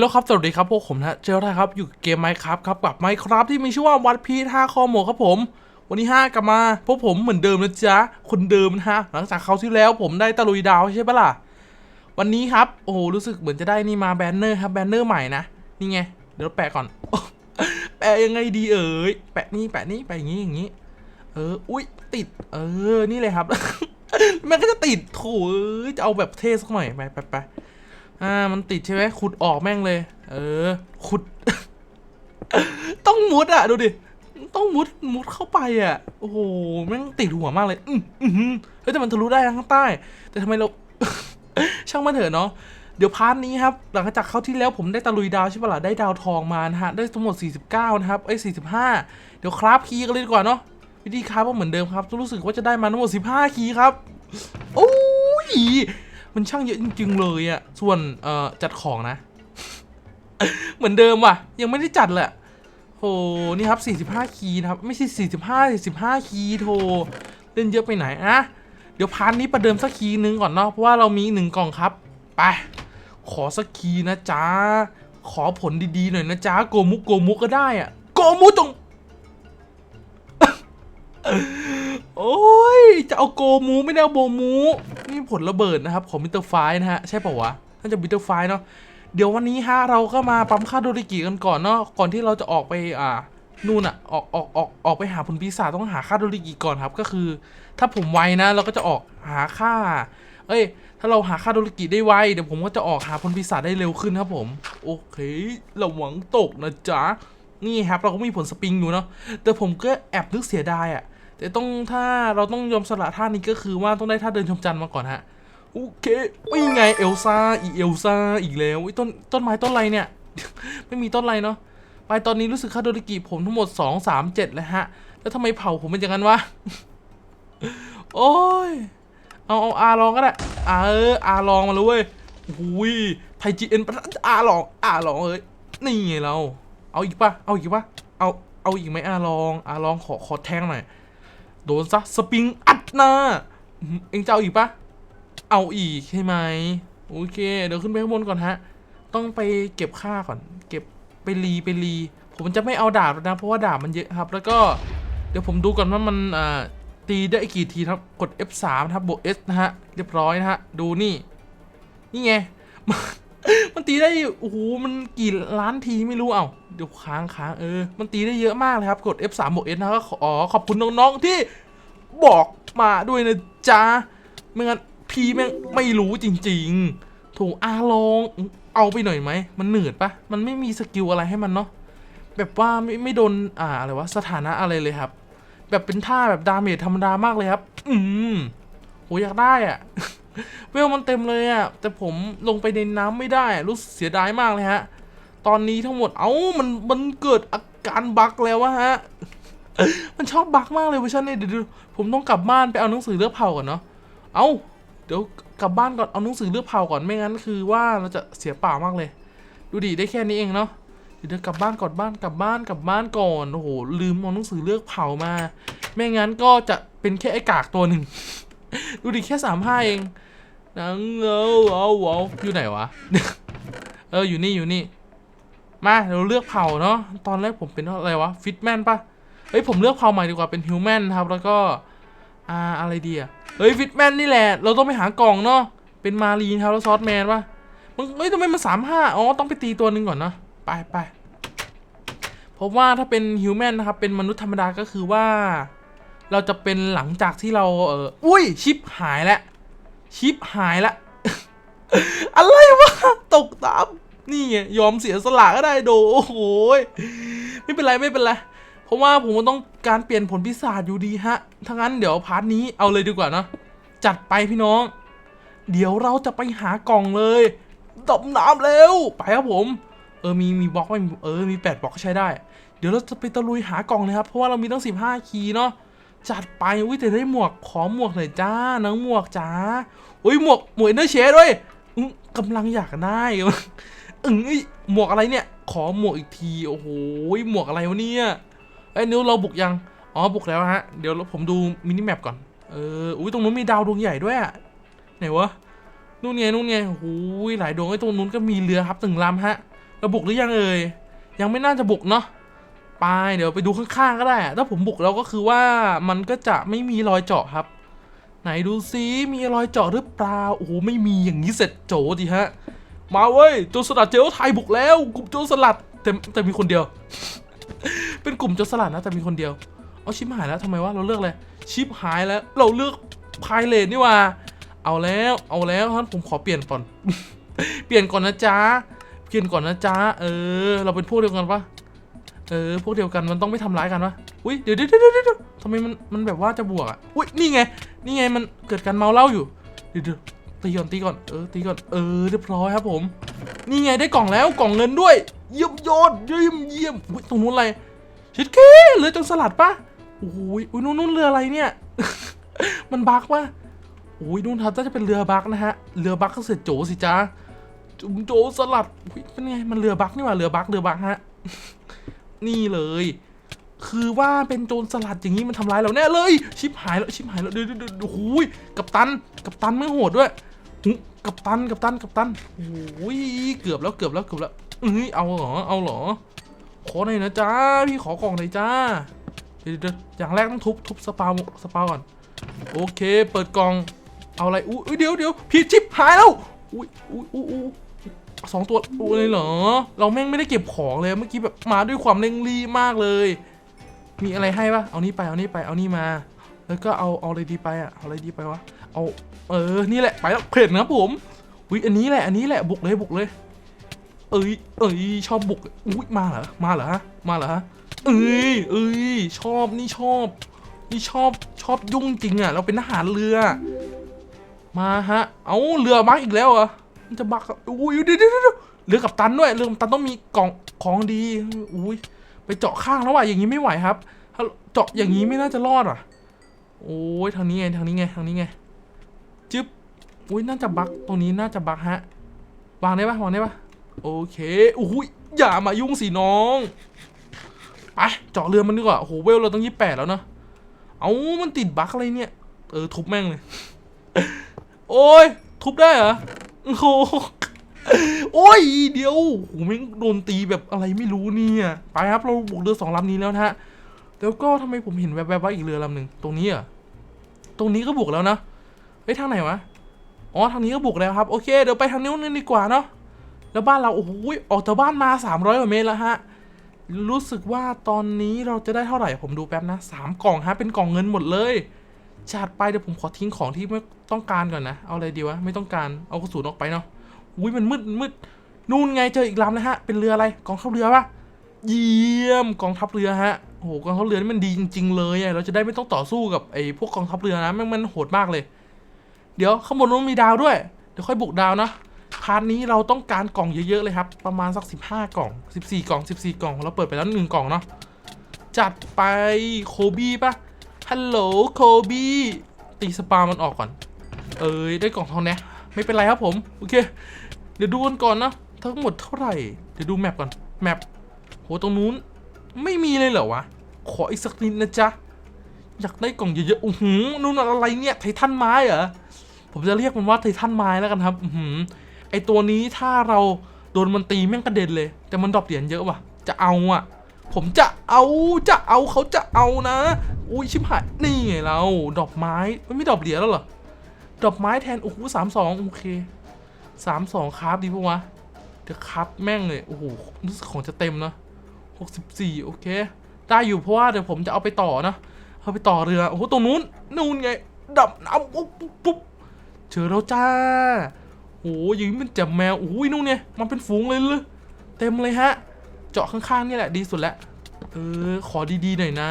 ลโหลครับ สวัสดีครับ พวกผมนะเจอแล้ครับ อยู่เกมไมค์ครับครับกับไมค์ครับที่มีชื่อว่าวัดพีท่าคอหมวกครับผม วันนี้ห้ากลับมาพวกผมเหมือนเดิมนะจ๊ะ คนเดิมนะฮะ หลังจากเขาที่แล้วผมได้ตะลุยดาวใช่ปะล่ะ วันนี้ครับ โอ้โหรู้สึกเหมือนจะได้นี่มาแบนเนอร์ครับแบนเนอร์ใหม่นะ นี่ไง เดี๋ยวแปะก่อน แปะยังไงดีเอ่ยแปะนี่แปะนี่แปะอย่างนี้อย่างนี้ เออ อุ้ยติด เออ นี่เลยครับ มันก็จะติดโถจะเอาแบบเท่สักหน่อยไปไปไป อ่ามันติดใช่ไหมขุดออกแม่งเลย เออ ขุด ต้องมุดอะ ดูดิ ต้องมุดมุดเข้าไปอะ โอ้โหแม่งติดหัวมากเลย อืมอืมเฮ้ยแต่มันทะลุได้ข้างใต้ แต่ทำไมเรา ช่างมันเถอะเนาะเดี๋ยวพาร์ทนี้ครับ หลังจากเข้าที่แล้วผมได้ตะลุยดาวใช่ปะล่ะได้ดาวทองมานะฮะ ได้ทั้งหมด 49 นะครับ เอ้ย 45 เดี๋ยวคราฟคีย์กันเลยดีกว่าเนาะ วิธีคราฟก็เหมือนเดิมครับ รู้สึกว่าจะได้มาทั้งหมด 15 คีย์ครับ โอ้ย มันช่างเยอะจริงๆเลยอะส่วนเอ่อจัดของนะ เหมือนเดิมว่ะ ยังไม่ได้จัดแหละโหนี่ครับ 45 คีย์นะครับ ไม่ใช่45 45 คีย์โทเล่นเยอะไปไหนอะเดี๋ยวพาร์ทนี้ประเดิมสักคีย์หนึงก่อนเนาะเพราะว่าเรามีหนึ่งกล่องครับไปขอสักคีย์นะจ๊ะขอผลดีๆหน่อยนะจ๊ะโกมุกโกมุกก็ได้อะโกมุกจงโอ้ยจะเอาโกมูไม่ได้เอาโบมู นี่ผลระเบิดนะครับของมิเตอร์ไฟนะฮะ ใช่ป่าวะน่าจะมิเตอร์ไฟเนาะเดี๋ยววันนี้ฮะเราก็มาปั๊มค่าโดริกิกันก่อนเนาะก่อนที่เราจะออกไปอ่านู่นอะออกออกออกออกไปหาผลปีศาจต้องหาค่าโดริกิก่อนครับก็คือ ถ้าผมไวนะเราก็จะออกหาค่า เอ้ย ถ้าเราหาค่าโดริกิได้ไวเดี๋ยวผมก็จะออกหาผลปีศาจได้เร็วขึ้นครับผม โอเคระวังตกนะจ๊ะนี่ครับเราก็มีผลสปริงอยู่เนาะแต่ผมก็แอบนึกเสียดายอะ แต่ต้องถ้าเราต้องยอมสละท่านี้ก็คือว่าต้องได้ท่าเดินชมจันทร์มาก่อนฮะโอเคไม่ไงเอลซ่าอีเอลซ่าอีกแล้วอุ๊ยต้นต้นไม้ต้นอะไรเนี่ย ไม่มีต้นอะไรเนาะไปตอนนี้รู้สึกคาโดริกิผมทั้งหมด 2 3 7แล้วฮะ แล้วทำไมเผาผมเป็นอย่างนั้นวะ โอ้ย เอาเอาอาลองก็ได้อาเอออาลองมาเลยเว้ยหุยไทจีเอ็นอาลองอาลองเอ้ยนี่ไงเรา เอาอีกปะเอาอีกปะเอาเอาอีกไหมอาลองอาลองขอขอแทงหน่อย โดนซะสปริงอัดหน้า เอ็งจะเอาอีกปะเอาอีกใช่ไหมโอเค เดี๋ยวขึ้นไปข้างบนก่อนฮะ ต้องไปเก็บค่าก่อน เก็บไปรีไปรี ผมจะไม่เอาดาบแล้วนะ เพราะว่าดาบมันเยอะครับ แล้วก็เดี๋ยวผมดูก่อนว่ามันอ่าตีได้กี่ทีครับ กด F3 ครับบวก S นะฮะ เรียบร้อยนะฮะ ดูนี่ นี่ไง มันตีได้ โอ้โห มันกี่ล้านทีไม่รู้เอ้า เดี๋ยวค้างค้างเออ มันตีได้เยอะมากเลยครับ กด F3 บวก S นะครับขอขอบคุณน้องๆที่บอกมาด้วยนะจ๊ะไม่งั้นพี่แม่งไม่รู้จริง ๆ ถูกอาลองเอาไปหน่อยไหม มันเหนื่อยปะมันไม่มีสกิลอะไรให้มันเนาะ แบบว่าไม่ไม่โดนอ่าอะไรวะ สถานะอะไรเลยครับ แบบเป็นท่าแบบดาเมจธรรมดามากเลยครับ อืมโหอยากได้อะเวลมันเต็มเลยอะแต่ผมลงไปในน้ำไม่ได้ รู้สึกเสียดายมากเลยฮะ ตอนนี้ทั้งหมด เอ้า มัน มันเกิดอาการบั๊กแล้ววะฮะ มันชอบบั๊กมากเลยเวอร์ชันนี้เดี๋ยวผมต้องกลับบ้านไปเอาหนังสือเลือกเผ่าก่อนเนาะ เอ้า เดี๋ยวกลับบ้านก่อน เอาหนังสือเลือกเผ่าก่อน ไม่งั้นคือว่าเราจะเสียเปล่ามากเลย ดูดิ ได้แค่นี้เองเนาะ เดี๋ยวเดี๋ยวกลับบ้านก่อนบ้าน กลับบ้าน กลับบ้านก่อน โอ้โห ลืมเอาหนังสือเลือกเผ่ามา ไม่งั้นก็จะเป็นแค่ไอ้กากตัวหนึ่ง ดูดิแค่สามห้าเองนังเอาเอาเอาอยู่ไหนวะ เออ อยู่นี่ อยู่นี่ มาเราเลือกเผ่าเนาะตอนแรกผมเป็นอะไรวะฟิตแมนปะเฮ้ยผมเลือกเผ่าใหม่ดีกว่าเป็นฮิวแมนครับแล้วก็อ่าอะไรดีอะเฮ้ยฟิตแมนนี่แหละเราต้องไปหากล่องเนาะเป็นมารีนครับแล้วซอสแมนปะมันเฮ้ยทำไมมันสามห้าอ๋อต้องไปตีตัวหนึ่งก่อนเนาะไปไปพราะว่าถ้าเป็นฮิวแมนนะครับเป็นมนุษย์ธรรมดาก็คือว่า เราจะเป็นหลังจากที่เราเอออุ้ยชิปหายแล้วชิปหายละ อะไรวะตกตาม นี่ไงยอมเสียสละก็ได้โดโอ้โหไม่เป็นไรไม่เป็นไรเพราะว่าผมต้องการเปลี่ยนผลพิศาจอยู่ดีฮะถ้างั้นเดี๋ยวพาร์ทนี้เอาเลยดีกว่าเนะจัดไปพี่น้อง เดี๋ยวเราจะไปหากล่องเลยดำน้ำเร็วไปครับผม เออมีมีบล็อกไหมเออมีแปดบล็อกก็ใช้ได้ เดี๋ยวเราจะไปตะลุยหากล่องเลยครับ เพราะว่าเรามีตั้งสิบห้าคีย์เนาะจัดไปอุ้ยแต่ได้หมวกขอหมวกหน่อยจ้าน้องหมวกจ้าอุ้ยหมวกหมวกเนอร์เชดด้วยกำลังอยากได้ อึ้งเอ้หมวกอะไรเนี่ย ขอหมวกอีกที โอ้โห หมวกอะไรวะเนี่ยไอ้นิ้วเราบุกยัง อ๋อ บุกแล้วฮะ เดี๋ยวผมดูมินิแมปก่อน เออ อุ้ย ตรงนู้นมีดาวดวงใหญ่ด้วยอะไหนวะ นู่นไงนู่นไงโอ้โหลายดวงไอ้ตรงนู้นก็มีเรือครับหนึ่งลำฮะเราบุกหรือยังเอ่ย ยังไม่น่าจะบุกเนาะไปเดี๋ยวไปดูข้างๆก็ได้ ถ้าผมบุกแล้วก็คือว่ามันก็จะไม่มีรอยเจาะครับ ไหนดูซิมีรอยเจาะหรือเปล่า โอ้โห ไม่มีอย่างนี้เสร็จโจดิฮะ มาเว้ยโจรสลัดเจลไทยบุกแล้วกลุ่มโจรสลัดแต่แต่มีคนเดียว เป็นกลุ่มโจรสลัดนะแต่มีคนเดียวเอาชิปหายแล้วทำไมวะเราเลือกอะไรชิปหายแล้ว เราเลือกพายเลนนี่ว่า เอาแล้วเอาแล้วท่านผมขอเปลี่ยนก่อน เปลี่ยนก่อนนะจ๊ะเปลี่ยนก่อนนะจ๊ะเออ เราเป็นพวกเดียวกันปะเออพวกเดียวกันมันต้องไม่ทำร้ายกันปะอุ้ยเดี๋ยวเดี๋ยวเดี๋ยวเดี๋ยวทำไมมันมันแบบว่าจะบวกอะอุ้ยนี่ไงนี่ไงมันเกิดการเมาเหล้าอยู่เดี๋ยว ตีก่อนตีก่อนเออตีก่อนเออเรียบร้อยครับผม นี่ไงได้กล่องแล้วกล่องเงินด้วย เยี่ยมยอดเยี่ยมเยี่ยมอุ้ยตรงนู้นอะไรชิดเคเรือจงสลัดปะโอ้ยอุ้ยนู่นนู่นเรืออะไรเนี่ย มันบักปะโอ้ยนู่นครับน่าจะเป็นเรือบักนะฮะเรือบักก็เสร็จโจสิจ้าจุมโจสลัดอุ้ยเป็นไงมันเรือบักนี่หว่าเรือบักเรือบักฮะนี่เลย คือว่าเป็นโจรสลัดอย่างนี้มันทำร้ายเราแน่เลย ชิบหายแล้วชิบหายแล้วเดี๋ยวเดี๋ยวเดี๋ยวโอ้โหยกับตันกับตันไม่โหดด้วย กับตันกับตันกับตันโอ้ยเกือบแล้วเกือบแล้วเกือบแล้วเอ้ยเอาเหรอเอาเหรอ ขอหน่อยนะจ้าพี่ขอกล่องหน่อยจ้าเดี๋ยวอย่างแรกต้องทุบทุบสปาสปาก่อนโอเค เปิดกล่องเอาอะไรอุ้ยเดี๋ยวเดี๋ยวพี่ชิบหายแล้วอุ้ยอุ้ยอุ้ยสองตัวอุ้ยเลยเหรอ เราแม่งไม่ได้เก็บของเลยเมื่อกี้แบบมาด้วยความเร่งรีบมากเลย มีอะไรให้ปะเอานี่ไปเอานี่ไปเอานี่มา แล้วก็เอาเอาอะไรดีไปอะเอาอะไรดีไปวะ เอาเออนี่แหละไปแล้วเผ็ดนะผมอุ้ยอันนี้แหละอันนี้แหละบุกเลยบุกเลย เอ้ยเอ้ยชอบบุกอุ้ยมาเหรอมาเหรอฮะมาเหรอฮะเอ้ยเอ้ยชอบนี่ชอบ นี่ชอบชอบยุ่งจริงอะ เราเป็นทหารเรือ มาฮะ เอาเรือบักอีกแล้วเหรอมันจะบักอุ้ยเดี๋ยวเดี๋ยวเรือกับตันด้วยเรือกับตันต้องมีกล่องของดีอุ้ยไปเจาะข้างแล้วว่ะอย่างนี้ไม่ไหวครับ ถ้าเจาะอย่างนี้ไม่น่าจะรอดอะ โอ้ยทางนี้ไงทางนี้ไงทางนี้ไง อุ้ยน่าจะบักตรงนี้น่าจะบักฮะ วางได้ปะวางได้ปะโอเคอุ้ยอย่ามายุ่งสิน้องไปเจาะเรือมันดีกว่าโอ้โหเวลเราต้องยี่แปดแล้วเนะเอามันติดบักอะไรเนี่ย เออทุบแม่งเลย โอ้ยทุบได้เหรอโอ้โหโอ้ยเดี๋ยวโอ้โหแม่งโดนตีแบบอะไรไม่รู้เนี่ยไปครับเราบุกเรือสองลำนี้แล้วนะฮะแล้วก็ทำไมผมเห็นแวบๆว่าอีกเรือลำหนึ่งตรงนี้เหรอะตรงนี้ก็บุกแล้วนะเฮ้ยทางไหนวะ อ๋อทางนี้ก็บุกแล้วครับโอเคเดี๋ยวไปทางนู้นดีกว่าเนาะแล้วบ้านเราโอ้โหออกจากบ้านมา 300กว่าเมตรแล้วฮะรู้สึกว่าตอนนี้เราจะได้เท่าไหร่ผมดูแป๊บนะสามกล่องฮะเป็นกล่องเงินหมดเลยจัดไปเดี๋ยวผมขอทิ้งของที่ไม่ต้องการก่อนนะ เอาอะไรดีวะไม่ต้องการเอากระสุนออกไปเนาะอุ้ยมันมืดมืดนู่นไงเจออีกลำเลยฮะ เป็นเรืออะไรกองทัพเรือปะเยี่ยมกองทัพเรือฮะโอ้โหกองทัพเรือนี่มันดีจริง ๆ เลยอะเราจะได้ไม่ต้องต่อสู้กับไอ้พวกกองทัพเรือนะม่งมันโหดมากเลย เดี๋ยวข้างบนนู้นมีดาวด้วย เดี๋ยวค่อยบุกดาวนะ พาร์ทนี้เราต้องการกล่องเยอะๆเลยครับ ประมาณสัก 15 กล่อง 14 กล่อง 14 กล่อง เราเปิดไปแล้วหนึ่งกล่องเนาะ จัดไปโคบี้ปะฮัลโหลโคบี้ตีสปามันออกก่อน เอ้ยได้กล่องทองแนะไม่เป็นไรครับผม โอเค เดี๋ยวดูกันก่อนนะ ทั้งหมดเท่าไหร่ เดี๋ยวดูแมปก่อน แมปโหตรงนู้น ไม่มีเลยเหรอวะ ขออีกสักนิดนะจ๊ะ อยากได้กล่องเยอะๆอู้หูนู่นอะไรเนี่ย ไททันไม้เหรอ ผมจะเรียกมันว่าไททันไม้แล้วกันครับอืไอตัวนี้ถ้าเราโดนมันตีแม่งกระเด็นเลย แต่มันดรอปเหรียญเยอะว่ะ จะเอาอะ ผมจะเอาจะเอาเขาจะเอานะ อุ้ยชิบหายนี่ไงเราดอกไม้มันไม่ดอกเหรียญแล้วเหรอดอกไม้แทนโอ้โหสามสองโอเคสามสองคราฟดีปะวะเดี๋ยวคราฟแม่งเลยโอ้โหรู้สึกของจะเต็มนะหกสิบสี่โอเค ได้อยู่เพราะว่าเดี๋ยวผมจะเอาไปต่อนะเอาไปต่อเรือโอ้โหตรงนู้นนู่นไงดับน้ำปุ๊บปุ๊บ เจอแล้วจ้าโอ้ยยางมันจับแมวโอ้ยนู่นเนี่ยมันเป็นฝูงเลยเลยเต็มเลยฮะ เจาะข้างๆนี่แหละดีสุดแล้วเออขอดีๆหน่อยนะ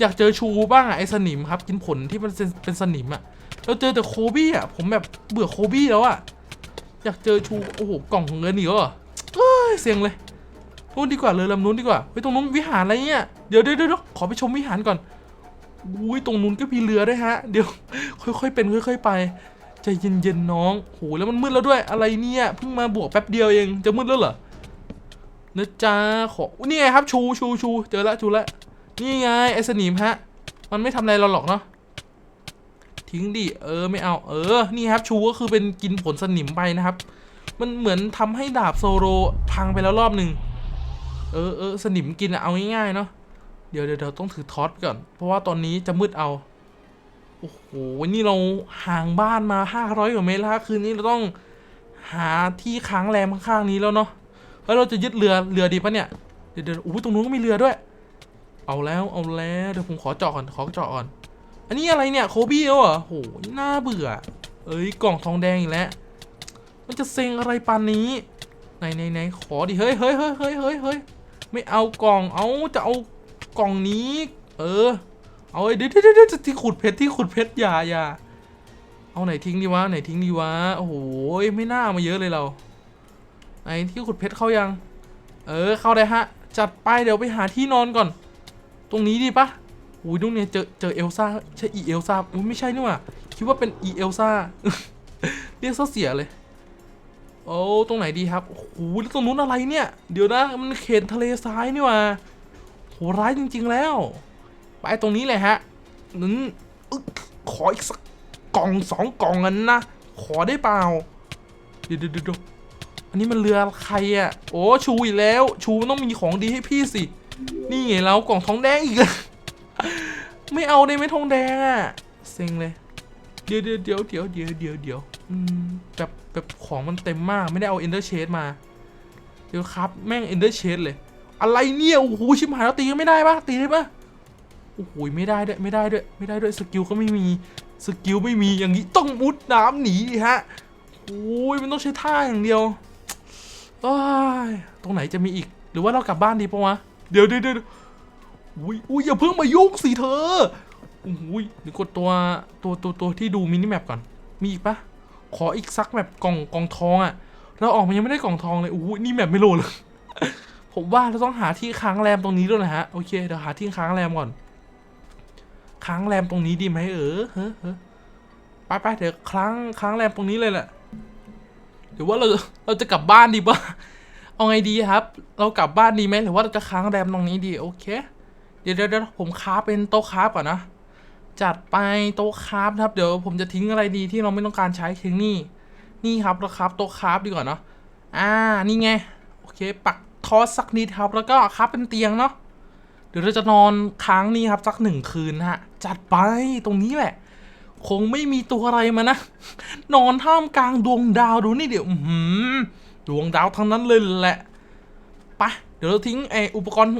อยากเจอชูบ้างอะไอสนิมครับ กินผลที่มันเป็นสนิมอะเราเจอแต่โคบี้อะผมแบบเบื่อโคบี้แล้วอะอยากเจอชูโอ้โหกล่องของเงินอีกเหรอเอ้ยเซ็งเลยนู่นดีกว่าเลยลำนู้นดีกว่าเฮ้ยตรงนู้นวิหารอะไรเนี่ยเดี๋ยวเดี๋ยวเดี๋ยวขอไปชมวิหารก่อนอุ้ยตรงนู้นก็มีเรือด้วยฮะ เดี๋ยวค่อยๆเป็นค่อย ๆ ไป ใจเย็นๆน้องโหแล้วมันมืดแล้วด้วยอะไรเนี่ยเพิ่งมาบวกแป๊บเดียวเองจะมืดแล้วเหรอนะจ๊ะขอนี่ไงครับชูชูชูเจอละชูละนี่ไงไอ้สนิมฮะ มันไม่ทำอะไรเราหรอกเนาะทิ้งดิเออไม่เอาเออนี่ครับชูก็คือเป็นกินผลสนิมไปนะครับ มันเหมือนทำให้ดาบโซโรพังไปแล้วรอบหนึ่งเออเออสนิมกินอะเอาง่ายๆเนาะเดี๋ยวเดี๋ยวเดี๋ยวต้องถือทอตก่อน เพราะว่าตอนนี้จะมืดเอา โอ้โห นี่เราห่างบ้านมา500กว่าเมตรแล้วคืนนี้เราต้องหาที่ค้างแรมข้างๆนี้แล้วเนาะแล้วเราจะยึดเรือเรือดีปะเนี่ย เดี๋ยวเดี๋ยวอู้ตรงนู้นก็มีเรือด้วย เอาแล้วเอาแล้วเดี๋ยวผมขอเจาะก่อนขอเจาะก่อน อันนี้อะไรเนี่ยโคบี้เหรอโหน่าเบื่อ เอ้ยกล่องทองแดงอีกแล้ว มันจะเซ็งอะไรปานนี้ไหนไหนไหนขอดิเฮ้ยเฮ้ยเฮ้ยเฮ้ยเฮ้ยไม่เอากล่องเอาจะเอากล่องนี้ เออ เอาไอ้เดี๋ยวเดี๋ยวที่ขุดเพชรที่ขุดเพชรอย่าอย่าเอาไหนทิ้งดีวะไหนทิ้งดีวะโอ้โหไม่น่ามาเยอะเลยเรา ไหนที่ขุดเพชรเข้ายัง เออเข้าได้ฮะ จัดไปเดี๋ยวไปหาที่นอนก่อน ตรงนี้ดีปะอุ้ยตรงเนี้ยเจอเจอเอลซ่าใช่อีเอลซ่าอุ๊ยไม่ใช่นี่หว่าคิดว่าเป็นอีเอลซ่าเรียกซะเสียเลยโอ้ตรงไหนดีครับโอ้โหแล้วตรงนู้นอะไรเนี่ย เดี๋ยวนะมันเขตทะเลทรายนี่หว่าโหร้ายจริง ๆแล้ว ไปตรงนี้เลยฮะนั้นอึ๊กขออีกสักกล่องสองกล่องกันนะ ขอได้เปล่าเดี๋ยวเดี๋ยวเดี๋ยวอันนี้มันเรือใครอะ โอ้ชูอีกแล้ว ชูต้องมีของดีให้พี่สิ นี่ไงเรากล่องทองแดงอีกอะไม่เอาได้ไหมทองแดงอะเซ็งเลย เดี๋ยวเดี๋ยวเดี๋ยวเดี๋ยวเดี๋ยวเดี๋ยวเดี๋ยวอืมแบบแบบของมันเต็มมากไม่ได้เอา Ender Shade มา เดี๋ยวครับ แม่ง Ender Shade เลย อะไรเนี่ย โอ้โหชิบหายแล้วตีกันไม่ได้ปะตีได้ปะ โอ้โหไม่ได้ด้วยไม่ได้ด้วยไม่ได้ด้วยสกิลก็ไม่มีสกิลไม่มีอย่างนี้ต้องมุดน้ำหนีดิฮะโอ้ยมันต้องใช้ท่าอย่างเดียวโอ้ยตรงไหนจะมีอีก หรือว่าเรากลับบ้านดีปะวะเดี๋ยวเดี๋ยวเดี๋ยวอุ้ยอุ้ยอย่าเพิ่งมายุ่งสิเธออุ้ยเดี๋ยวกดตัวตัวตัวตัวที่ดูมินิแมปก่อน มีอีกปะขออีกสักแบบกล่องกล่องทองอะเราออกมายังไม่ได้กล่องทองเลยอุ้ยนี่แมปไม่โหลดเลยผมว่าเราต้องหาที่ค้างแรมตรงนี้ด้วยนะฮะโอเคเดี๋ยวหาที่ค้างแรมก่อน ค้างแรมตรงนี้ดีไหมเออเฮ้อเฮ้อไปไปเดี๋ยวค้างค้างแรมตรงนี้เลยแหละหรือว่าเราเราจะกลับบ้านดีปะเอาไงดีครับ เรากลับบ้านดีไหมหรือว่าเราจะค้างแรมตรงนี้ดีโอเค เดี๋ยวเดี๋ยวเดี๋ยวผมค้าเป็นโต๊ะค้าก่อนนะจัดไปโต๊ะค้าครับ เดี๋ยวผมจะทิ้งอะไรดีที่เราไม่ต้องการใช้ทิ้งนี่ นี่ครับเราครับโต๊ะค้าดีกว่าเนาะอ่านี่ไง โอเค ปักทอสักนิดครับ แล้วก็ครับเป็นเตียงเนาะ ดี๋ยวเราจะนอนค้างนี่ครับสักหนึ่งคืนฮะ จัดไปตรงนี้แหละ คงไม่มีตัวอะไรมานะ นอนท่ามกลางดวงดาวดูนี่เดี๋ยวหือดวงดาวทั้งนั้นเลยแหละไปะเดี๋ยวเราทิ้งไออุปกรณ์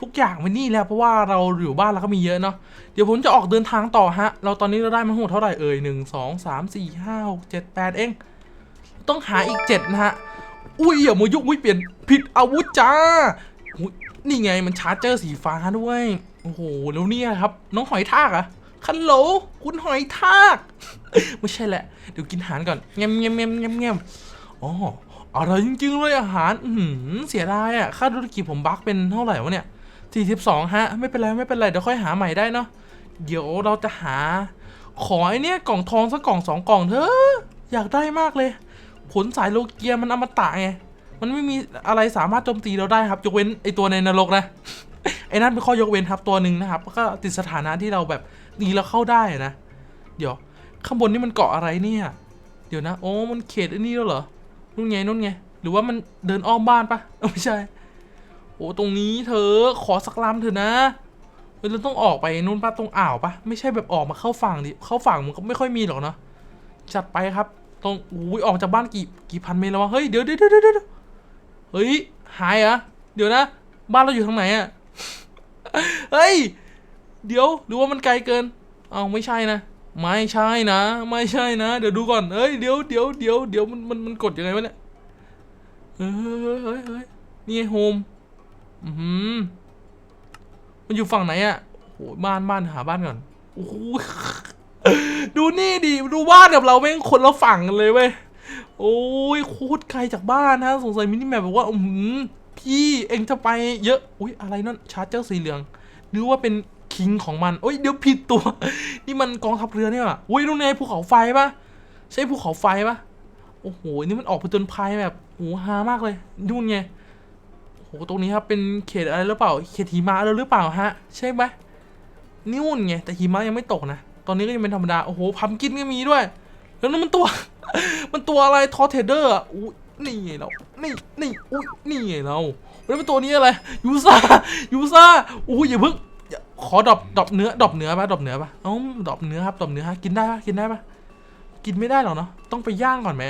ทุกอย่างไว้นี่แล้วเพราะว่าเราอยู่บ้านเราก็มีเยอะเนาะเดี๋ยวผมจะออกเดินทางต่อฮะ เราตอนนี้เราได้มาทั้งหมดเท่าไหร่เอ่ยหนึ่งสองสามสี่ห้าหกเจ็ดแปดเอง ต้องหาอีกเจ็ดนะฮะ อุ้ยอย่ามายุ่งอุ้ยเปลี่ยนผิดอาวุธจ้าอุ๊ย นี่ไงมันชาร์จเจอร์สีฟ้าด้วย โอ้โห แล้วเนี่ยครับ น้องหอยทากอะคันโหล คุณหอยทาก ไม่ใช่แหละ เดี๋ยวกินอาหารก่อนเงี้ยเงี้ยเงี้ยเงี้ยเงี้ยอ๋ออร่อยจริงๆเลยอาหาร อือหือเสียดายอะค่าธุรกิจผมบั๊กเป็นเท่าไหร่วะเนี่ย42ฮะ ไม่เป็นไรไม่เป็นไร เดี๋ยวค่อยหาใหม่ได้เนาะ เดี๋ยวเราจะหา ขอไอเนี้ยกล่องทองสักกล่องสองกล่องเถอะ อยากได้มากเลย ผลสายโลเกียมันอมตะไง มันไม่มีอะไรสามารถโจมตีเราได้ครับ ยกเว้นไอตัวในนรกนะไอ้นั่นเป็นข้อยกเว้นครับตัวหนึ่งนะครับ ก็ติดสถานะที่เราแบบดีแล้วเข้าได้นะ เดี๋ยวข้างบนนี่มันเกาะอะไรเนี่ย เดี๋ยวนะ โอ้ มันเขตอ้นี่แล้วเหรอ นู่นไงนู่นไง หรือว่ามันเดินอ้อมบ้านปะไม่ใช่ โอ้ตรงนี้เธอขอสักลำเถอะนะเฮ้ยเราต้องออกไปนู่นปะตรงอ่าวปะไม่ใช่แบบออกมาเข้าฝั่งดิ เข้าฝั่งมันก็ไม่ค่อยมีหรอกเนาะ จัดไปครับ ตรงอุ้ยออกจากบ้านกี่กี่พันเมตรแล้ววะ เฮ้ยเดี๋ยวเดี๋ยวเดี๋ยว เฮ้ย หายเหรอะเดี๋ยวนะ บ้านเราอยู่ทางไหนอะเฮ้ย เดี๋ยวหรือว่ามันไกลเกิน เอาไม่ใช่นะ ไม่ใช่นะ ไม่ใช่นะ เดี๋ยวดูก่อนเฮ้ย เดี๋ยวเดี๋ยวเดี๋ยวเดี๋ยวมันมันมันกดยังไงวะเนี่ย เฮ้ยเฮ้ยเฮ้ยนี่โฮม อือหือมันอยู่ฝั่งไหนอะโอ้บ้านบ้านหาบ้านก่อน โอ้ดูนี่ดิ ดูบ้านกับเราแม่งคนละฝั่งกันเลยเว้ย โอ้ยโคตรไกลจากบ้านนะสงสัยมินิแมปบอกว่าอือหือพี่เองจะไปเยอะอุ้ยอะไรนั่นชาร์เจอร์สีเหลืองหรือว่าเป็นคิงของมันโอ้ยเดี๋ยวผิดตัว นี่มันกองทัพเรือเนี่ยว่ะอุ้ยนู่นไงภูเขาไฟปะใช่ภูเขาไฟปะโอ้โหนี่มันออกไปจนภัยแบบโหฮามากเลยนู่นไงโอ้โหตรงนี้ครับเป็นเขตอะไรหรือเปล่า เขตหิมะแล้วหรือเปล่าฮะ ใช่ไหมนู่นไงแต่หิมะยังไม่ตกนะตอนนี้ก็ยังเป็นธรรมดาโอ้โหพัมกินก็มีด้วย แล้วนั่นมันตัว มันตัวอะไรทอเทเดอร์อะอุ้ยนี่ไงเรานี่นี่อุ้ยนี่ไงเราแล้วเป็นตัวนี้อะไรยูซ่ายูซ่าอุ้ยอย่าเพิ่งขอดอปดอปเนื้อดอปเนื้อปะดอปเนื้อปะเอ้าดอปเนื้อครับดอปเนื้อฮะกินได้ปะกินได้ปะกินไม่ได้หรอกเนาะต้องไปย่างก่อนไหม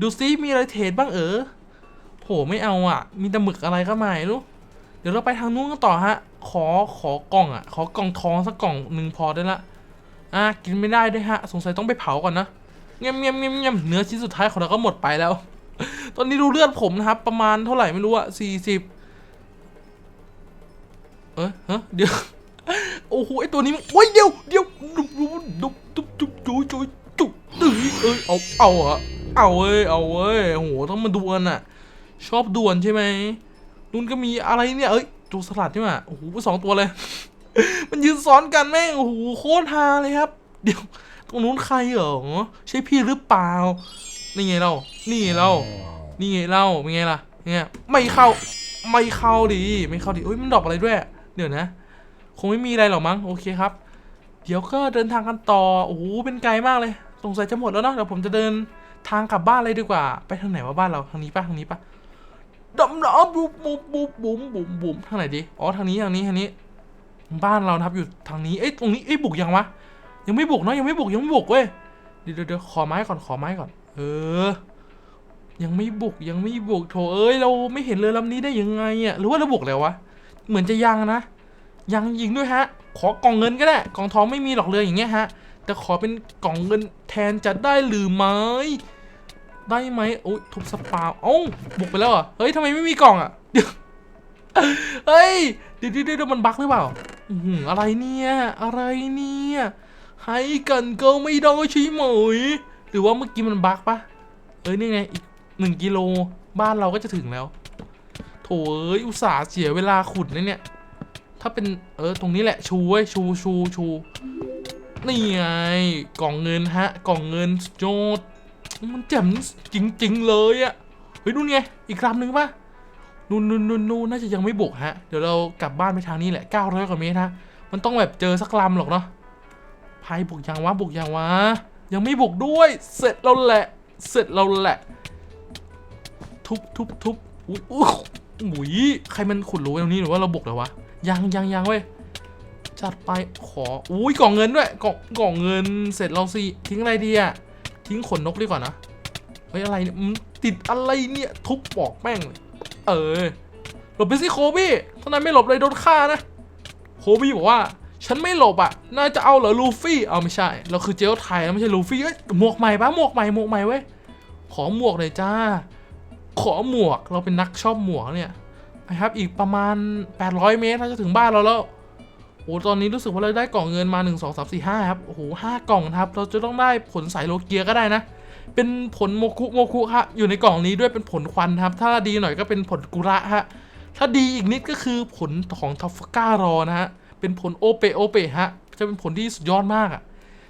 ดูซิมีอะไรเทรดบ้างเออโหไม่เอาอะ มีแต่หมึกอะไรก็ไม่รู้เดี๋ยวเราไปทางนู้นกันต่อฮะ ขอขอกล่องอะ ขอกล่องทองสักกล่องหนึ่งพอได้ละ อะกินไม่ได้ด้วยฮะ สงสัยต้องไปเผาก่อนนะ เงียบเงียบเงียบเงียบเนื้อชิ้นสุดท้ายของเราก็หมดไปแล้ว ตอนนี้ดูเลือดผมนะครับ ประมาณเท่าไหร่ไม่รู้อะสี่สิบเอ้ยฮะเดี๋ยวโอ้โหไอตัวนี้มันโอ้ยเดี๋ยวเดี๋ยวดุบดุบดุบดุบดุบดุบดุบดุบดุบเอ้ยเอาเอาอะเอาเว้ยเอาเว้ยโหต้องมาดวลอะชอบดวลใช่ไหมนุ่นก็มีอะไรเนี่ยเอ้ยตัวสลัดใช่ไหมโอ้โหสองตัวเลย มันยืนซ้อนกันแม่งโอ้โหโคตรฮาเลยครับ เดี๋ยว ตรงนู้นใครเหรอใช่พี่หรือเปล่า นี่ไงเรา นี่ไงเรา นี่ไงเราเป็นไงล่ะ เนี่ยไม่เข้า ไม่เข้าดีไม่เข้าดีเอ้ยมันดรอกอะไรด้วย เดี๋ยวนะ คงไม่มีอะไรหรอกมั้ง โอเคครับ เดี๋ยวก็เดินทางกันต่อ โอ้โห เป็นไกลมากเลย สงสัยจะหมดแล้วเนาะ เดี๋ยวผมจะเดินทางกลับบ้านเลยดีกว่า ไปทางไหนวะบ้านเรา ทางนี้ปะทางนี้ปะดำน้ำบุบบุบบุบบุบบุบบุบทางไหนดี อ๋อ ทางนี้ ทางนี้ ทางนี้ บ้านเรานะครับอยู่ทางนี้ เอ้ย ตรงนี้ เอ้ย บุกยังวะ ยังไม่บุกเนาะยังไม่บุกยังไม่บุกเว้ยเดี๋ยวเดี๋ยวขอไม้ก่อนขอไม้ก่อน เออ ยังไม่บุกยังไม่บุกโถเอ้ยเราไม่เห็นเรือลำนี้ได้ยังไงอะหรือว่าเราบุกแล้ววะเหมือนจะยังนะยังยิงด้วยฮะ ขอกล่องเงินก็ได้กล่องทองไม่มีหรอกเรืออย่างเงี้ยฮะ แต่ขอเป็นกล่องเงินแทนจะได้หรือไม่ได้ไหมโอ้ยทุบสปาเอ้าบุกไปแล้วเหรอะเฮ้ยทำไมไม่มีกล่องอะเดี๋ยวเฮ้ยเดี๋ยวเดี๋ยวมันบั๊กหรือเปล่าอืออะไรเนี่ยอะไรเนี่ย ให้กันก็ไม่ได้ใช่ไหมหรือว่าเมื่อกี้มันบั๊กปะเอ้ยนี่ไงอีกหนึ่งกิโลบ้านเราก็จะถึงแล้ว โถเอ้ยอุตส่าห์เสียเวลาขุดนะเนี่ย ถ้าเป็นเออตรงนี้แหละชูเว้ยชูชูชูนี่ไงกล่องเงินฮะ กล่องเงินสุดมันแจ่มจริง ๆ เลยอะเฮ้ยนู่นไงอีกลำหนึ่งปะนู่นนู่นนู่นนู่นน่าจะยังไม่บุกฮะ เดี๋ยวเรากลับบ้านไปทางนี้แหละ900กว่าเมตรฮะ มันต้องแบบเจอสักลำหรอกเนาะ พายบุกยังวะบุกยังวะ ยังไม่บุกด้วย เสร็จเราแหละ เสร็จเราแหละ ทุบทุบทุบอุ้ยอุ้ยอุ้ยใครมันขุดรูไว้ตรงนี้หรือว่าเราบุกแล้ววะ ยังยังยังเว้ย จัดไปขอ อุ้ยกล่องเงินด้วยกล่องกล่องเงิน เสร็จเราสิ ทิ้งอะไรดีอะทิ้งขนนกดีกว่านะ เฮ้ยอะไรเนี่ยติดอะไรเนี่ย ทุบปอกแม่งเลย เออ หลบไปสิโคบี้ถ้านายไม่หลบเลยโดนฆ่านะ โคบี้บอกว่า ฉันไม่หลบอะ น่าจะเอาเหรอลูฟี่เอาไม่ใช่ เราคือเจลไทยนะไม่ใช่ลูฟี่เอ้ยหมวกใหม่ปะหมวกใหม่หมวกใหม่เว้ย ขอหมวกเลยจ้า ขอหมวก เราเป็นนักชอบหมวกเนี่ยนะครับ อีกประมาณ 800 เมตรเราจะถึงบ้านเราแล้ว โอ้ ตอนนี้รู้สึกว่าเราได้กล่องเงินมา 1 2 3 4 5 ครับ โอ้โหห้ากล่องครับ เราจะต้องได้ผลสายโลเกียก็ได้นะ เป็นผลโมคุโมคุฮะ อยู่ในกล่องนี้ด้วยเป็นผลควันครับ ถ้าดีหน่อยก็เป็นผลกุระฮะ ถ้าดีอีกนิดก็คือผลของทัฟฟก้ารอนะฮะ เป็นผลโอเปโอเปฮะ จะเป็นผลที่สุดยอดมากอะ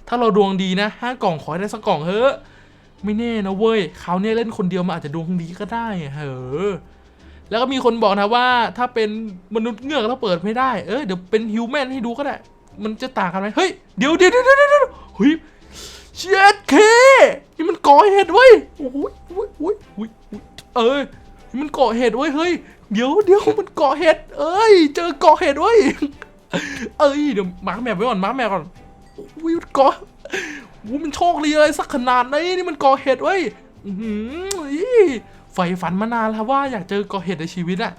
ถ้าเราดวงดีนะห้ากล่องขอให้ได้สักกล่องเฮ้อะไม่แน่นะเว้ยคราวนี้เล่นคนเดียวมันอาจจะดวงดีก็ได้เฮ้อแล้วก็มีคนบอกนะว่าถ้าเป็นมนุษย์เงือกแล้วเปิดไม่ได้ เออเดี๋ยวเป็นฮิวแมนให้ดูก็ได้ มันจะต่างกันไหมเฮ้ย เดี๋ยวเดี๋ยวเดี๋ยวเดี๋ยวเฮ้ยเช็ดเคนี่มันก่อเหตุเว้ยโอ้ยโอ้ยโอ้ยโอ้ยโอ้ยมันก่อเหตุเว้ยเฮ้ย เดี๋ยวเดี๋ยวมันก่อเหตุเอ้ย เจอก่อเหตุเว้ย เอ้ยเดี๋ยวมาร์คแมปไว้ก่อนมาร์คแมปก่อนอุ้ยมันก่อวูมันโชคดีอะไรสักขนาดนี้นี่มันก่อเหตุเว้ยหืออีใฝ่ฝันมานานแล้วว่าอยากเจอก่อเหตุในชีวิตอะ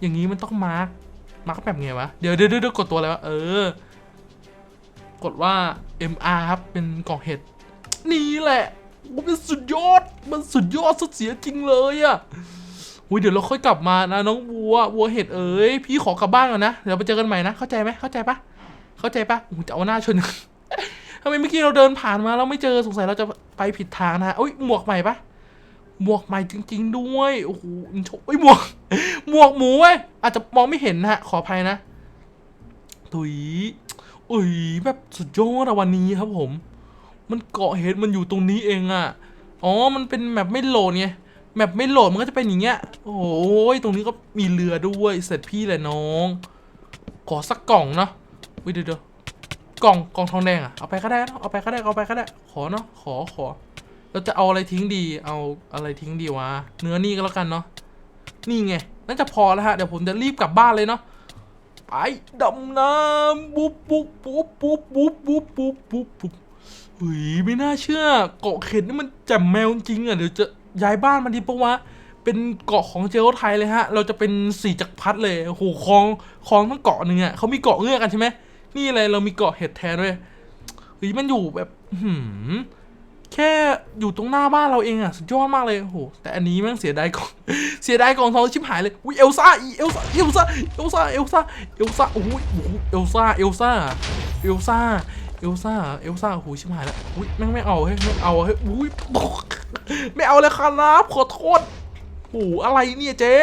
อย่างนี้มันต้องมาร์คมาร์คแบบไงวะเดี๋ยวเดี๋ยวเดี๋ยวกดตัวอะไรวะเออ กดว่า MR ครับเป็นก่อเห็ดนี่แหละโอ้เป็นสุดยอดมันสุดยอดสุดเสียจริงเลยอะ อุ้ยเดี๋ยวเราค่อยกลับมานะน้องวัววัวเห็ดเอ้ยพี่ขอกลับบ้านก่อนนะเดี๋ยวไปเจอกันใหม่นะเข้าใจไหมเข้าใจปะเข้าใจปะจะเอาหน้าชนทำไมเมื่อกี้เราเดินผ่านมาแล้วไม่เจอสงสัยเราจะไปผิดทางนะอุ้ยหมวกใหม่ปะหมวกใหม่จริง ๆ ด้วยโอ้โหโชเอ้ยหมวกหมวกหมูเว้ยอาจจะมองไม่เห็นนะฮะขออภัยนะตุยเอ้ยแบบสุดยอดอะวันนี้ครับผม มันเกาะเหตุมันอยู่ตรงนี้เองอะอ๋อมันเป็นแมปไม่โหลดไง แมปไม่โหลดมันก็จะเป็นอย่างเงี้ย โอ้ยตรงนี้ก็มีเรือด้วย เสร็จพี่แหละน้อง ขอสักกล่องเนาะวิเดี๋ยวเดี๋ยวกล่องกล่องทองแดงอะเอาไปก็ได้เนอะเอาไปก็ได้เอาไปก็ได้ ขอเนาะขอขอเราจะเอาอะไรทิ้งดี เอาอะไรทิ้งดีวะ เนื้อนี่ก็แล้วกันเนาะนี่ไงน่าจะพอแล้วฮะเดี๋ยวผมจะรีบกลับบ้านเลยเนาะไปดำน้ำปุ๊บปุ๊บปุ๊บปุ๊บปุ๊บปุ๊บปุ๊บปุ๊บปุ๊บเฮ้ยไม่น่าเชื่อเกาะเข็ดนี่มันแจ่มแมวจริงอะเดี๋ยวจะ ย้ายบ้านมาดีปะวะ เป็นเกาะของเจลไทยเลยฮะ เราจะเป็นสี่จักรพรรดิเลยโอ้โหคลองคลองทั้งเกาะหนึ่งอะเขามีเกาะเงือกกันใช่ไหมนี่เลยเรามีเกาะเห็ดแทนด้วยเฮ้ยมันอยู่แบบหืมแค่อยู่ตรงหน้าบ้านเราเองอะสุดยอดมากเลยโหแต่อันนี้แม่งเสียดายกองเสียดายกองทองชิบหายเลยอุ้ยเอลซ่าอีเอลซ่าเอลซ่าเอลซ่าเอลซ่าเอลซ่าโอ้โหโอ้โหเอลซ่าเอลซ่าเอลซ่า เอลซ่า เอลซ่าโอ้โหชิบหายแล้วอุ้ยแม่งไม่เอาเฮ้ยไม่เอาเฮ้ยอุ้ยไม่เอาเลยครับขอโทษโอ้อะไรเนี่ยเจ๊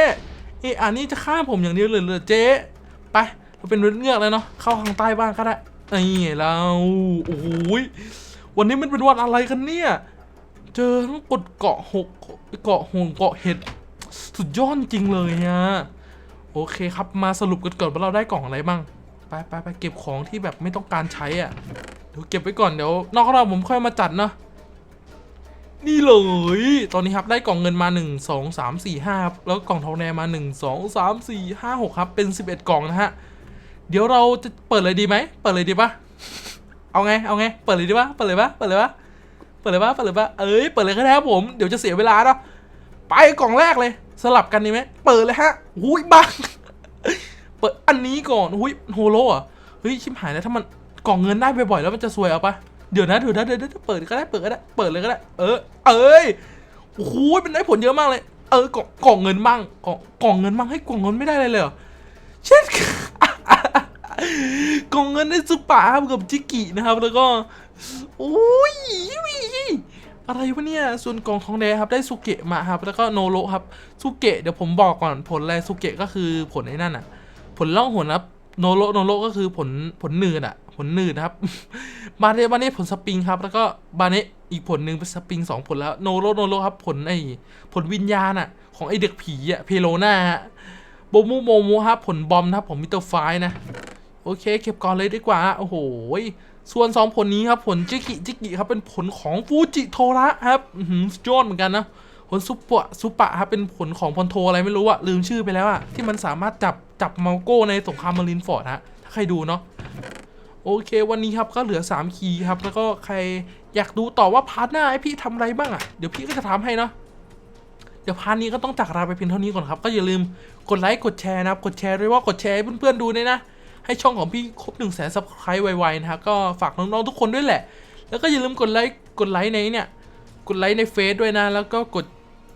เอะอันนี้จะฆ่าผมอย่างเดียวเลยเหรอเจ๊ไปเราเป็นเรื่องเงือกแล้วเนาะเข้าทางใต้บ้านก็ได้นี่เราโอ้ยวันนี้มันเป็นวันอะไรกันเนี่ย เจอทั้งกดเกาะหกเกาะหงเกาะเห็ดสุดยอดจริงเลยอะโอเคครับมาสรุปกันก่อนว่าเราได้กล่องอะไรบ้าง ไปไปไปเก็บของที่แบบไม่ต้องการใช้อะเดี๋ยวเก็บไว้ก่อนเดี๋ยวนอกรอบผมค่อยมาจัดเนาะนี่เลย ตอนนี้ครับได้กล่องเงินมา 1 2 3 4 5ครับแล้วกล่องทองแดงมา 1 2 3 4 5 6ครับเป็น 11 กล่องนะฮะเดี๋ยวเราจะเปิดเลยดีไหมเปิดเลยดีปะเอาไงเอาไงเปิดเลยดีปะเปิดเลยปะเปิดเลยปะเปิดเลยปะเปิดเลยปะเอ้ยเปิดเลยก็ได้ครับผมเดี๋ยวจะเสียเวลาเนาะไปกล่องแรกเลย สลับกันดีไหมเปิดเลยฮะหุยบัง ปิดอันนี้ก่อนหุยโฮโลอะเฮ้ยชิบหายแล้วถ้ามันกล่องเงินได้บ่อยๆแล้วมันจะซวยเอาปะเดี๋ยวนะเดี๋ยวนะเดี๋ยวนะเปิดก็ได้เปิดก็ได้เปิดเลยก็ได้ เออ เอ้ยโอ้โหเป็นได้ผลเยอะมากเลย เออกล่องกล่องเงินบ้างกล่องกล่องเงินบ้างให้กล่องเงินไม่ได้เลยเลยเหรอเช่นกล่องเงินได้ซุปเปอร์ครับกับจิกินะครับ แล้วก็โอ้ยอะไรวะเนี่ยส่วนกล่องทองแดงครับได้สุเกะมาครับแล้วก็โนโรครับสุเกะเดี๋ยวผมบอกก่อนผลอะไรสุเกะก็คือผลไอ้นั่นอะ ผลล่องหนครับโนโระโนโระก็คือผลผลหนืดอะผลหนืดนะครับบาเนบาเนผลสปริงครับ แล้วก็บาเนอีกผลหนึ่งเป็นสปริงสองผลแล้วโนโระโนโระครับผลไอผลวิญญาณอะของไอเด็กผีอะเพโลนาฮะโบมูโมโมครับผลบอมนะครับผมมิเตอร์ไฟนะโอเค เก็บก่อนเลยดีกว่า โอ้โห ส่วนสองผลนี้ครับ ผลจิกิจิกิครับ เป็นผลของฟูจิโทระครับสุดยอดเหมือนกันนะ ลซุปปะซุปปะครับเป็นผลของพอนโทอะไรไม่รู้อะลืมชื่อไปแล้วอะที่มันสามารถจับจับเมาโก้ในสงครามมารินฟอร์ดฮะถ้าใครดูเนาะโอเค วันนี้ครับก็เหลือ 3 คีย์ครับ แล้วก็ใครอยากดูต่อว่าพาร์ทหน้าไอพี่ทำอะไรบ้างอะเดี๋ยวพี่ก็จะทำให้เนาะเดี๋ยวพาร์ทนี้ก็ต้องจากลาไปเพียงเท่านี้ก่อนครับ ก็อย่าลืมกดไลค์กดแชร์นะครับ กดแชร์ด้วยว่ากดแชร์ให้เพื่อนๆดูด้วยนะ ให้ช่องของพี่ครบ1นึ่งแสนซับสไครต์ไวๆนะครับก็ฝากน้องๆทุกคนด้วยแหละ แล้วก็อย่าลืมกดไลค์กดไลค์ในเนี่ยกดไลค์ในเฟซด้วยนะ แล้วก็กด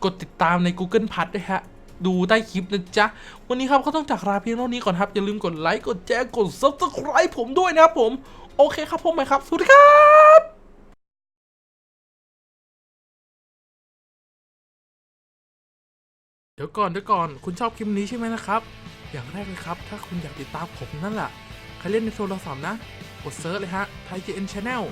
กดติดตามใน Google พัทด้วยฮะ ดูใต้คลิปนะจ๊ะ วันนี้ครับก็ต้องจากลาเพียงเท่านี้ก่อนครับ อย่าลืมกดไลค์กดแชร์กด subscribe ผมด้วยนะครับผม โอเคครับผมไหมครับ สวัสดีครับเดี๋ยวก่อนเดี๋ยวก่อน คุณชอบคลิปนี้ใช่ไหมนะครับ อย่างแรกเลยครับ ถ้าคุณอยากติดตามผมนั่นแหละใครเล่นในโทรศัพท์นะ กดเซิร์ชเลยฮะไทย JN Channel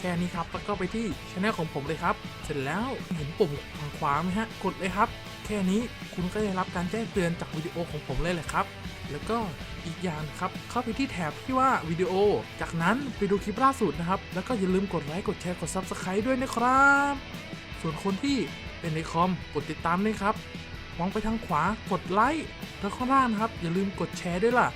แค่นี้ครับแล้วก็ไปที่ช anel ของผมเลยครับ เสร็จแล้วเห็นปุ่มทางขวาไหมฮะ กดเลยครับ แค่นี้คุณก็ได้รับการแจ้งเตือนจากวิดีโอของผมเลยแหละครับ แล้วก็อีกอย่างครับ เข้าไปที่แถบที่ว่าวิดีโอ จากนั้นไปดูคลิปล่าสุดนะครับ แล้วก็อย่าลืมกดไลค์ กดแชร์ กด Subscribe ด้วยนะครับ ส่วนคนที่เป็นในคอม กดติดตามด้วยครับ มองไปทางขวากดไลค์แล้วข้างล่างนะครับ อย่าลืมกดแชร์ด้วยล่ะ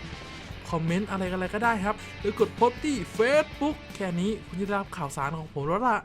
คอมเมนต์อะไรกันอะไรก็ได้ครับ หรือกดโพสต์ที่ Facebook แค่นี้คุณจะได้รับข่าวสารของผมแล้วล่ะ